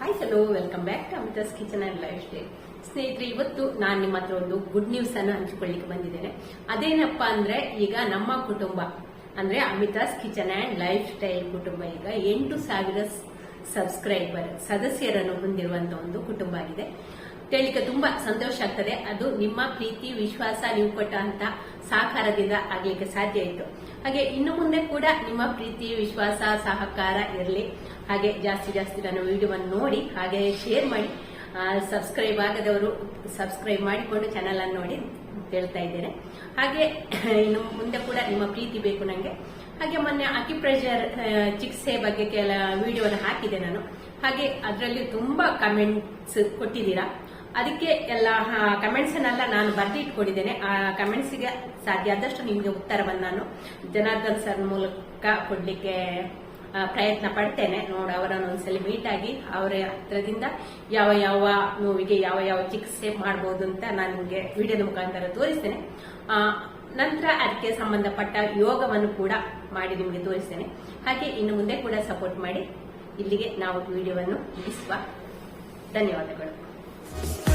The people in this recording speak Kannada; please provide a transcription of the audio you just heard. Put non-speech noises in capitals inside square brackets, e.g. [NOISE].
Hi hello welcome back to Amitha's kitchen and lifestyle ಸ್ನೇಹಿತರೆ, ಇವತ್ತು ನಾನು ನಿಮ್ಮ ಹತ್ರ ಒಂದು ಗುಡ್ ನ್ಯೂಸ್ ಅನ್ನು ಹಂಚಿಕೊಳ್ಳಿಕ್ಕೆ ಬಂದಿದ್ದೇನೆ. ಅದೇನಪ್ಪ ಅಂದ್ರೆ, ಈಗ ನಮ್ಮ ಕುಟುಂಬ, ಅಂದ್ರೆ Amitha's kitchen and lifestyle ಕುಟುಂಬ, ಈಗ ಎಂಟು ಸಾವಿರ ಸಬ್ಸ್ಕ್ರೈಬರ್ ಸದಸ್ಯರನ್ನು ಹೊಂದಿರುವಂತಹ ಒಂದು ಕುಟುಂಬ ಆಗಿದೆ. ಕೇಳಲಿಕ್ಕೆ ತುಂಬಾ ಸಂತೋಷ ಆಗ್ತದೆ. ಅದು ನಿಮ್ಮ ಪ್ರೀತಿ, ವಿಶ್ವಾಸ, ನೀವು ಕೊಟ್ಟಂತ ಸಹಕಾರದಿಂದ ಆಗ್ಲಿಕ್ಕೆ ಸಾಧ್ಯ ಇತ್ತು ಹಾಗೆ ಇನ್ನು ಮುಂದೆ ಕೂಡ ನಿಮ್ಮ ಪ್ರೀತಿ ವಿಶ್ವಾಸ, ಸಹಕಾರ ಇರಲಿ. ಹಾಗೆ ಜಾಸ್ತಿ ಜಾಸ್ತಿ ನನ್ನ ವಿಡಿಯೋವನ್ನು ನೋಡಿ, ಹಾಗೆ ಶೇರ್ ಮಾಡಿ. ಸಬ್ಸ್ಕ್ರೈಬ್ ಆಗದವರು ಸಬ್ಸ್ಕ್ರೈಬ್ ಮಾಡಿಕೊಂಡು ಚಾನಲ್ ಅನ್ನು ನೋಡಿ ಹೇಳ್ತಾ ಇದ್ದೇನೆ. ಹಾಗೆ [CLEARS THROAT] ಇನ್ನು ಮುಂದೆ ಕೂಡ ನಿಮ್ಮ ಪ್ರೀತಿ ಬೇಕು ನನಗೆ ಹಾಗೆ ಮೊನ್ನೆ ಅಕಿಪ್ರೆಷರ್ ಚಿಕಿತ್ಸೆ ಬಗ್ಗೆ ಕೆಲ ವಿಡಿಯೋನ ಹಾಕಿದೆ ನಾನು. ಹಾಗೆ ಅದರಲ್ಲಿ ತುಂಬಾ ಕಮೆಂಟ್ಸ್ ಕೊಟ್ಟಿದ್ದೀರಾ. ಅದಕ್ಕೆ ಎಲ್ಲ ಕಮೆಂಟ್ಸ್ ಅನ್ನೆಲ್ಲ ನಾನು ಬರೆದಿಟ್ಕೊಂಡಿದ್ದೇನೆ ಆ ಕಮೆಂಟ್ಸ್ಗೆ ಸಾಧ್ಯ ಆದಷ್ಟು ನಿಮಗೆ ಉತ್ತರವನ್ನು ನಾನು ಜನಾರ್ದನ್ ಸರ್ ಮೂಲಕ ಕೊಡ್ಲಿಕ್ಕೆ ಪ್ರಯತ್ನ ಪಡ್ತೇನೆ. ನೋಡಿ, ಅವರನ್ನು ಒಂದ್ಸಲಿ ಮೀಟ್ ಆಗಿ ಅವರ ಹತ್ರದಿಂದ ಯಾವ ಯಾವ ನೋವಿಗೆ ಯಾವ ಯಾವ ಚಿಕಿತ್ಸೆ ಮಾಡಬಹುದು ಅಂತ ನಾನು ನಿಮಗೆ ವಿಡಿಯೋದ ಮುಖಾಂತರ ತೋರಿಸ್ತೇನೆ. ನಂತರ ಅದಕ್ಕೆ ಸಂಬಂಧಪಟ್ಟ ಯೋಗವನ್ನು ಕೂಡ ಮಾಡಿ ನಿಮಗೆ ತೋರಿಸ್ತೇನೆ. ಹಾಗೆ ಇನ್ನು ಮುಂದೆ ಕೂಡ ಸಪೋರ್ಟ್ ಮಾಡಿ ಇಲ್ಲಿಗೆ ನಾವು ವಿಡಿಯೋವನ್ನು ಮುಗಿಸುವ. ಧನ್ಯವಾದಗಳು. Thank you.